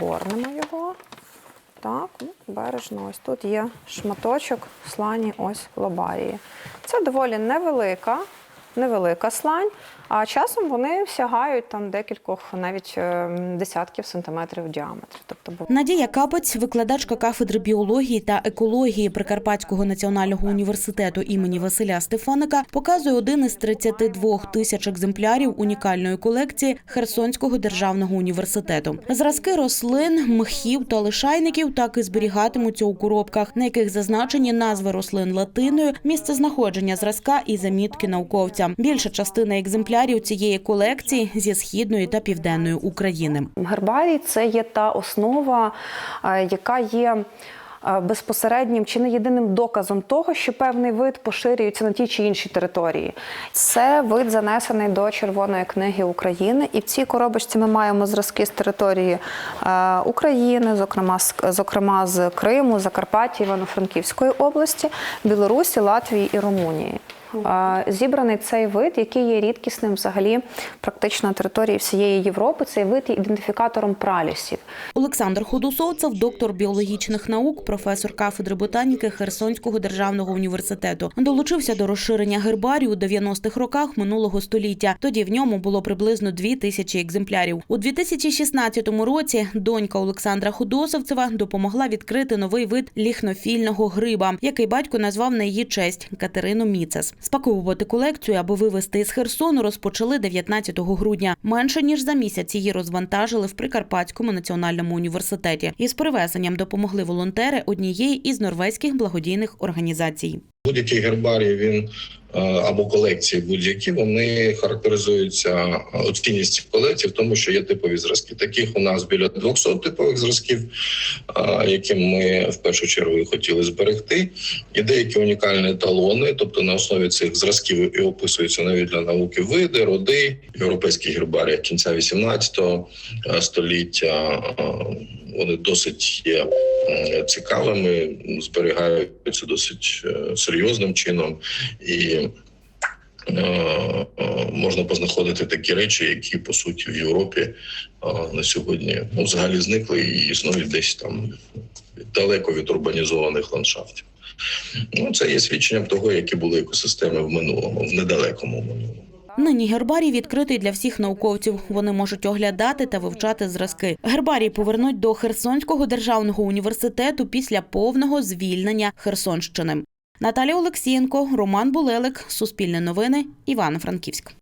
Горнемо його. Так, ну, бережно. Ось тут є шматочок слані ось лобарії. Це доволі невелика, невелика слань, а часом вони сягають там декількох, навіть е, десятків сантиметрів в діаметрі. Тобто Надія Капець, викладачка кафедри біології та екології Прикарпатського національного університету імені Василя Стефаника, показує один із 32 тисяч екземплярів унікальної колекції Херсонського державного університету. Зразки рослин, мхів та лишайників так і зберігатимуться у коробках, на яких зазначені назви рослин латиною, місце знаходження зразка і замітки науковця. Більша частина екземплярів цієї колекції зі східної та південної України. Гербарій це є та основа, е, яка є. е, Безпосереднім чи не єдиним доказом того, що певний вид поширюється на тій чи іншій території. Це вид занесений до Червоної книги України, і в цій коробочці ми маємо зразки з території е, України, зокрема з зокрема з Криму, Закарпаття, Івано-Франківської області, Білорусі, Латвії і Румунії. Зібраний цей вид, який є рідкісним взагалі практично на території всієї Європи. Цей вид є ідентифікатором пралісів. Олександр Худосовцев, доктор біологічних наук, професор кафедри ботаніки Херсонського державного університету, долучився до розширення гербарію у 90-х роках минулого століття. Тоді в ньому було приблизно дві тисячі екземплярів. У 2016 році донька Олександра Худосовцева допомогла відкрити новий вид ліхнофільного гриба, який батько назвав на її честь Катерину Міцес. Спаковувати колекцію, аби вивезти із Херсону, розпочали 19 грудня. Менше ніж за місяць її розвантажили в Прикарпатському національному університеті. Із перевезенням допомогли волонтери однієї із норвезьких благодійних організацій. Будь-який гербарій він або колекції будь-які вони характеризуються е, от цінністю колекції в тому, що є типові зразки. Таких у нас біля 200 типових зразків, е, які ми в першу чергу хотіли зберегти. І деякі унікальні талони, тобто на основі цих зразків і описуються навіть для науки види, роди, європейські гербарії кінця 18 століття. е, Вони досить є е, цікавими, зберігаються досить е, серйозним чином, і е, е, можна познаходити такі речі, які по суті в Європі е, на сьогодні ну, взагалі зникли і існують десь там далеко від урбанізованих ландшафтів. Ну, це є свідченням того, які були екосистеми в минулому, в недалекому минулому. Нині гербарій відкритий для всіх науковців. Вони можуть оглядати та вивчати зразки. Гербарій повернуть до Херсонського державного університету після повного звільнення Херсонщини. Наталія Олексієнко, Роман Булелик, Суспільне новини, Івано-Франківськ.